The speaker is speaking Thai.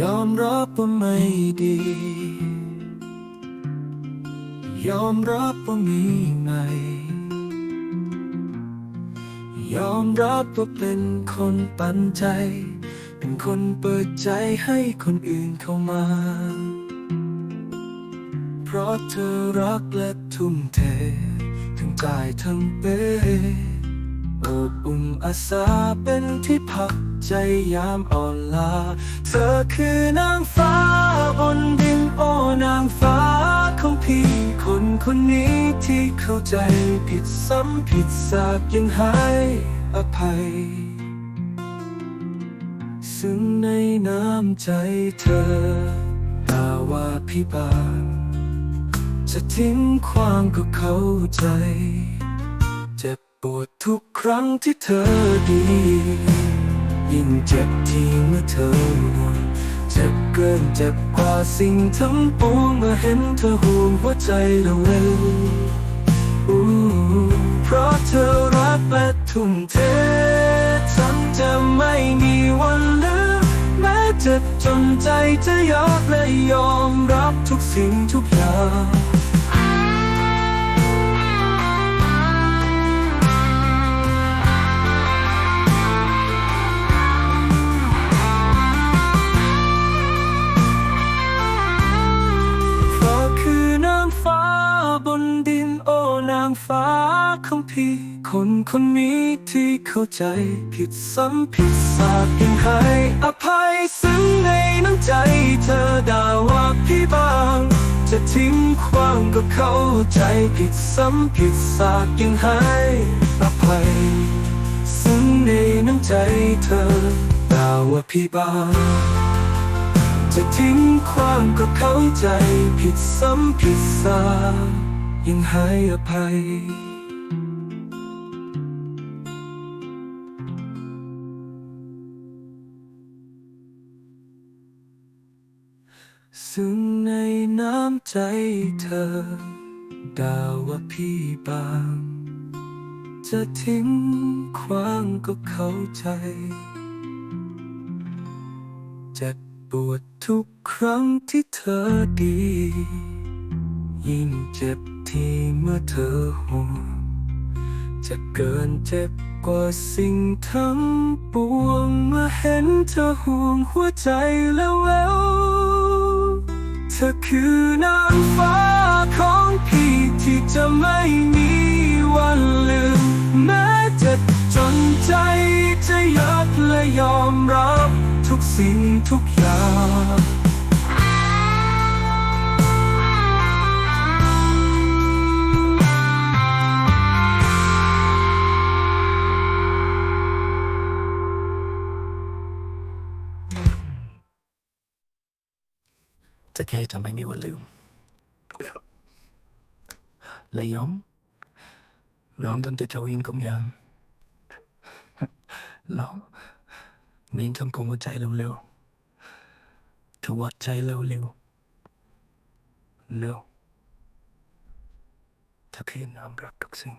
ยอมรับว่าไม่ดี ยอมรับว่ามีในยอมรับว่าเป็นคนปันใจ เป็นคนเปิดใจให้คนอื่นเข้ามา เพราะเธอรักและทุ่มเท ทั้งกายทั้งเป้ อบอุ่นอาสาเป็นที่พักใจยามอ่อนลาเธอคือนางฟ้าบนดินโอ้นางฟ้าของพี่คนคนนี้ที่เข้าใจผิดซ้ำผิดสากยังให้อภัย ซึ่งในน้ำใจเธอตาว่าพี่บางจะทิ้งความก็เข้าใจ เจ็บปวดทุก ครั้งที่เธอดี ยิ่งเจ็บที่เมื่อเธอห่วงเจ็บเกินเจ็บกว่าสิ่งทั้งปวงเมื่อเห็นเธอห่วงหัวใจเราเร็วอู้เพราะเธอรักและทุ่มเทฉันจะไม่มีวันลืมแม้เจ็บจนใจจะยอมและยอมรับทุกสิ่งทุกอย่าง พี่คนคนนี้ที่เข้าใจผิดซ้ำผิดสากยังให้อภัยซึ่งในน้ำใจเธอด่าว่าพี่บาง จะทิ้งความก็เข้าใจผิดซ้ำผิดสากยังให้อภัยซึ่งในน้ำใจเธอด่าว่าพี่บางจะทิ้งความก็เข้าใจผิดซ้ำผิดซายังให้อภัย ซึ่งในน้ำใจเธอ ดาว่าพี่บาง จะทิ้งความก็เข้าใจ เจ็บปวดทุกครั้งที่เธอดี ยิ่งเจ็บที่เมื่อเธอห่วงจะเกินเจ็บกว่าสิ่งทั้งปวงเมื่อเห็นเธอห่วงหัวใจแล้วแวว ธอคือนางฟ้าของพี่ที่จะไม่มีวันลืม แม้จะจนใจจะยักและยอมรับ ทุกสิ่งทุกอย่าง จะแค่จะไม่มีวันลืม และยอมยอมตั้งแต่เจ้าเองก็ยังล้วมีทำผมหัวใจเร็วๆถือว่าใจเร็วๆเร็วถ้าพี่น้ำรักทุกสิ่ง